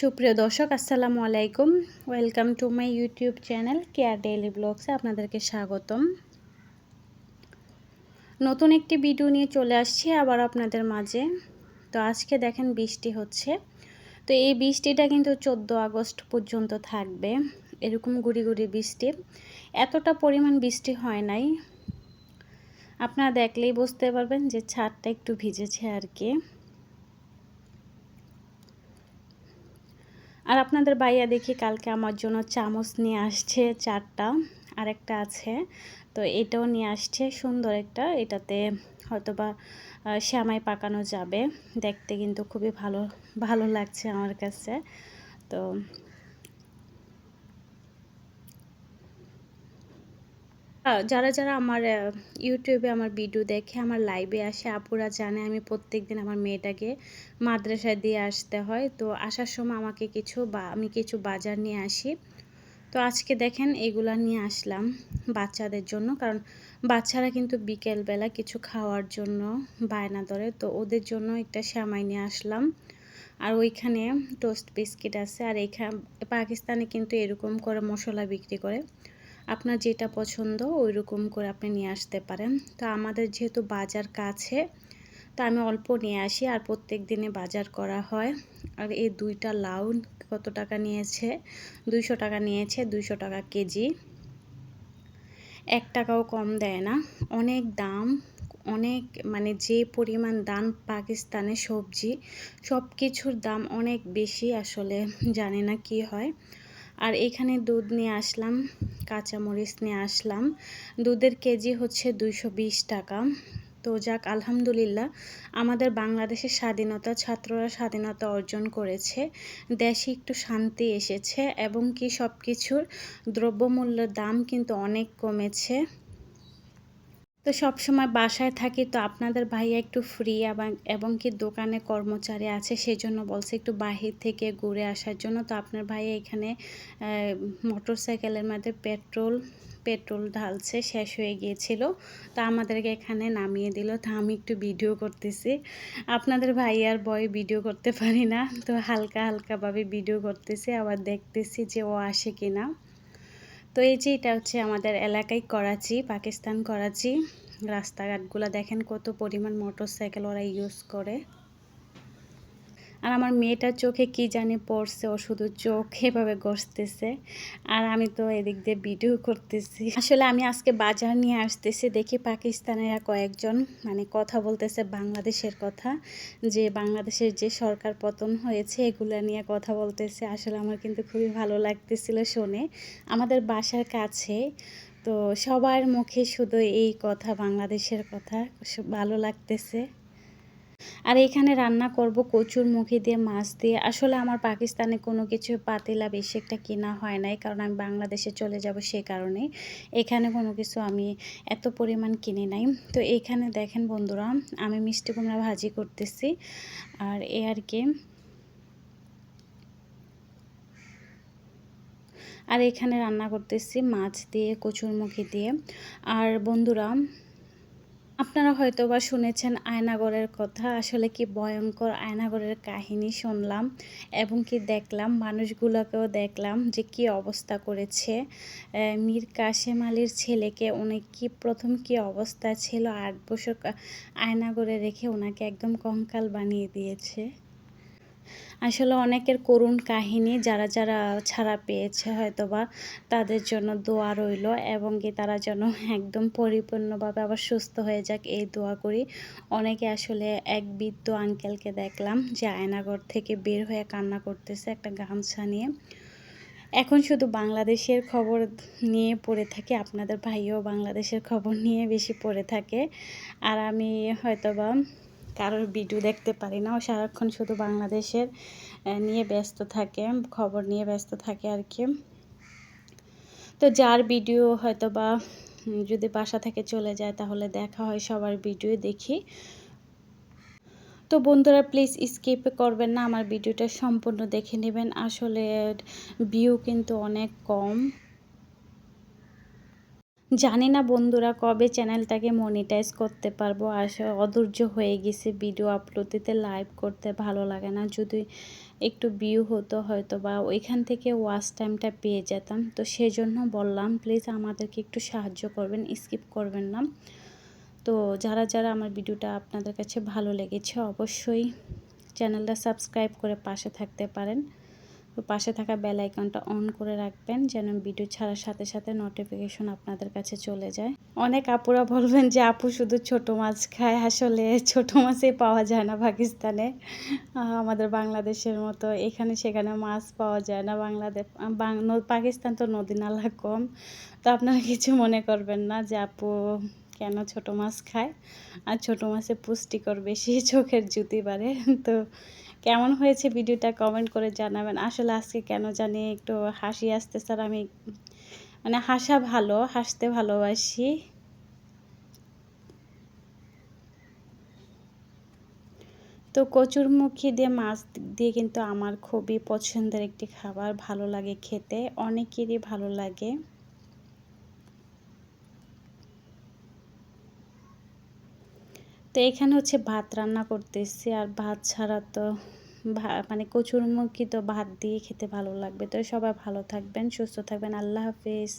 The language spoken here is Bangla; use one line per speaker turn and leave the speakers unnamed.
সুপ্রিয় দর্শক, আসসালামু আলাইকুম। Welcome to my YouTube channel care daily ব্লগসে আপনাদেরকে স্বাগতম। নতুন একটি ভিডিও নিয়ে চলে আসছি আবার আপনাদের মাঝে। তো আজকে দেখেন বৃষ্টি হচ্ছে। তো এই বৃষ্টিটা কিন্তু চোদ্দ আগস্ট পর্যন্ত থাকবে। এরকম গুড়ি গুড়ি বৃষ্টি। এতটা পরিমাণ বৃষ্টি হয় নাই। আপনারা দেখলেই বুঝতে পারবেন যে ছাদটা একটু ভিজেছে আর কি। আর আপনাদের বাইয়া দেখি কালকে আমার জন্য চামচ নিয়ে আসছে চারটা আর একটা আছে। তো এটাও নিয়ে আসছে, সুন্দর একটা। এটাতে হয়তোবা শ্যামাই পাকানো যাবে। দেখতে কিন্তু খুবই ভালো ভালো লাগছে আমার কাছে। তো যারা যারা আমার ইউটিউবে আমার ভিডিও দেখে, আমার লাইভে আসে, আপুরা জানে আমি প্রত্যেক দিন আমার মেয়েটাকে মাদ্রাসায় দিয়ে আসতে হয়। তো আসার সময় আমাকে কিছু বা, আমি কিছু বাজার নিয়ে আসি। তো আজকে দেখেন এগুলা নিয়ে আসলাম বাচ্চাদের জন্য, কারণ বাচ্চারা কিন্তু বিকেলবেলা কিছু খাওয়ার জন্য বায়না ধরে। তো ওদের জন্য একটা শ্যামাই নিয়ে আসলাম। আর ওইখানে টোস্ট বিস্কিট আছে, আর এইখানে পাকিস্তানে কিন্তু এরকম করে মশলা বিক্রি করে। আপনার যেটা পছন্দ ওই রকম করে আপনি নিয়ে আসতে পারেন। তো আমাদের যেহেতু বাজার কাছে, তো আমি অল্প নিয়ে আসি আর প্রত্যেক দিনে বাজার করা হয়। আর এই দুইটা লাউ কত টাকা নিয়েছে? দুইশো টাকা নিয়েছে, দুইশো টাকা কেজি। এক টাকাও কম দেয় না। অনেক দাম, অনেক মানে যে পরিমাণ দাম পাকিস্তানে সবজি সব কিছুর দাম অনেক বেশি আসলে জানি না কি হয়। আর এখানে দুধ নিয়ে আসলাম, কাঁচামরিচ নিয়ে আসলাম। দুধের কেজি হচ্ছে দুইশো বিশ টাকা। তো যাক, আলহামদুলিল্লাহ, আমাদের বাংলাদেশের স্বাধীনতা, ছাত্ররা স্বাধীনতা অর্জন করেছে। দেশে একটু শান্তি এসেছে এবং কি সব কিছুর দ্রব্যমূল্যের দাম কিন্তু অনেক কমেছে। তো সব সময় বাসায় থাকি, তো আপনাদের ভাইয়া একটু ফ্রি এবং এবং কি দোকানে কর্মচারী আছে সেই জন্য বলছে একটু বাহির থেকে ঘুরে আসার জন্য। তো আপনার ভাইয়া এখানে মোটর সাইকেলের মধ্যে পেট্রোল পেট্রোল ঢালছে, শেষ হয়ে গিয়েছিল। তা আমাদেরকে এখানে নামিয়ে দিল। তা আমি একটু ভিডিও করতেছি। আপনাদের ভাই আর বয় ভিডিও করতে পারি না। তো হালকা হালকাভাবে ভিডিও করতেছি, আবার দেখতেছি যে ও আসে কিনা। তো এই যে এটা হচ্ছে আমাদের এলাকায় করাচি, পাকিস্তান করাচি। রাস্তাঘাটগুলো দেখেন কত পরিমাণ মোটরসাইকেল ওরা ইউজ করে। আর আমার মেয়েটার চোখে কি জানি পড়ছে, ও শুধু চোখ এভাবে গসতেছে আর আমি তো এদিক দিয়ে ভিডিও করতেছি। আসলে আমি আজকে বাজার নিয়ে আসতেছি, দেখি পাকিস্তানেরা কয়েকজন মানে কথা বলতেছে বাংলাদেশের কথা, যে বাংলাদেশের যে সরকার পতন হয়েছে এগুলা নিয়ে কথা বলতেছে। আসলে আমার কিন্তু খুবই ভালো লাগতেছিল শুনে। আমাদের বাসার কাছে, তো সবার মুখে শুধু এই কথা, বাংলাদেশের কথা, ভালো লাগতেছে। আর এখানে রান্না করব কচুর মুখি দিয়ে, মাছ দিয়ে। আসলে আমার পাকিস্তানে কোনো কিছু পাতিলা বেশি একটা কেনা হয় নাই, কারণ আমি বাংলাদেশে চলে যাব সে কারণে এখানে কোনো কিছু আমি এত পরিমাণ কিনে নাই। তো এখানে দেখেন বন্ধুরা, আমি মিষ্টি কুমড়া ভাজি করতেছি। আর এ আর কি। আর এখানে রান্না করতেছি মাছ দিয়ে কচুরমুখী দিয়ে। আর বন্ধুরা আপনারা হয়তো বা শুনেছেন আয়নাগরের কথা। আসলে কি ভয়ঙ্কর আয়নাগরের কাহিনী শুনলাম এবং কি দেখলাম, মানুষগুলোকেও দেখলাম যে কি অবস্থা করেছে। মীর কাশেম আলীর ছেলেকে উনি কি প্রথম কি অবস্থা ছিল? আট বছর আয়নাগরে রেখে ওনাকে একদম কঙ্কাল বানিয়ে দিয়েছে। আসলে অনেকের করুণ কাহিনী যারা যারা ছাড়া পেয়েছে হয়তোবা তাদের জন্য দোয়া রইল এবং কি তারা যেন একদম পরিপূর্ণভাবে আবার সুস্থ হয়ে যাক এই দোয়া করি। অনেকে আসলে এক বৃদ্ধ আঙ্কেলকে দেখলাম যে আয়নাগর থেকে বের হয়ে কান্না করতেছে একটা গামছা নিয়ে। এখন শুধু বাংলাদেশের খবর নিয়ে পড়ে থাকে, আপনাদের ভাইও বাংলাদেশের খবর নিয়ে বেশি পড়ে থাকে। আর আমি হয়তোবা কারোর ভিডিও দেখতে পারি না। ও সারাক্ষণ শুধু বাংলাদেশের নিয়ে ব্যস্ত থাকে, খবর নিয়ে ব্যস্ত থাকে আর কি। তো যার ভিডিও হয়তো বা যদি বাসা থেকে চলে যায় তাহলে দেখা হয়, সবার ভিডিও দেখি। তো বন্ধুরা প্লিজ স্কিপ করবেন না, আমার ভিডিওটা সম্পূর্ণ দেখে নেবেন। আসলে ভিউ কিন্তু অনেক কম। জানি না বন্ধুরা কবে চ্যানেলটাকে মনিটাইজ করতে পারব। আসলে অধৈর্য হয়ে গেছে ভিডিও আপলোড দিতে লাইভ করতে, ভালো লাগে না। যদি একটু ভিউ হতো হয়তো বা ওইখান থেকে ওয়াচ টাইমটা পেয়ে যেতাম। তো সেজন্য বললাম প্লিজ আমাদেরকে একটু সাহায্য করবেন স্কিপ করবেন না। তো যারা যারা আমার ভিডিওটা আপনাদের কাছে ভালো লেগেছে, অবশ্যই চ্যানেলটা সাবস্ক্রাইব করে পাশে থাকতে পারেন। তো পাশে থাকা বেল আইকনটা অন করে রাখবেন যেন ভিডিও ছাড়ার সাথে সাথে নোটিফিকেশন আপনাদের কাছে চলে যায়। অনেক আপুরা বলবেন যে, আপু, শুধু ছোট মাছ খায়। আসলে ছোট মাছই পাওয়া যায় না পাকিস্তানে। আমাদের বাংলাদেশের মতো এখানে সেখানে মাছ পাওয়া যায় না। বাংলাদেশ পাকিস্তান তো নদী নালা কম। তো আপনারা কিছু মনে করবেন না যে, আপু, কেন ছোট মাছ খায়? আর ছোট মাছে পুষ্টিকর বেশি, চোখের জুতি বাড়ে। তো কেমন হয়েছে ভিডিওটা কমেন্ট করে জানাবেন। আসলে আজকে কেন জানি একটু হাসি আসতে স্যার আমি মানে হাসা ভালো, হাসতে ভালোবাসি। তো কচুরমুখী দিয়ে মাছ দিয়ে কিন্তু আমার খুবই পছন্দের একটি খাবার, ভালো লাগে খেতে, অনেকেরই ভালো লাগে। তো এখানে হচ্ছে ভাত রান্না করতেছি আর ভাত ছাড়া তো মানে কচুরমুখী তো ভাত দিয়ে খেতে ভালো লাগবে। তো সবাই ভালো থাকবেন, সুস্থ থাকবেন। আল্লাহ হাফিজ।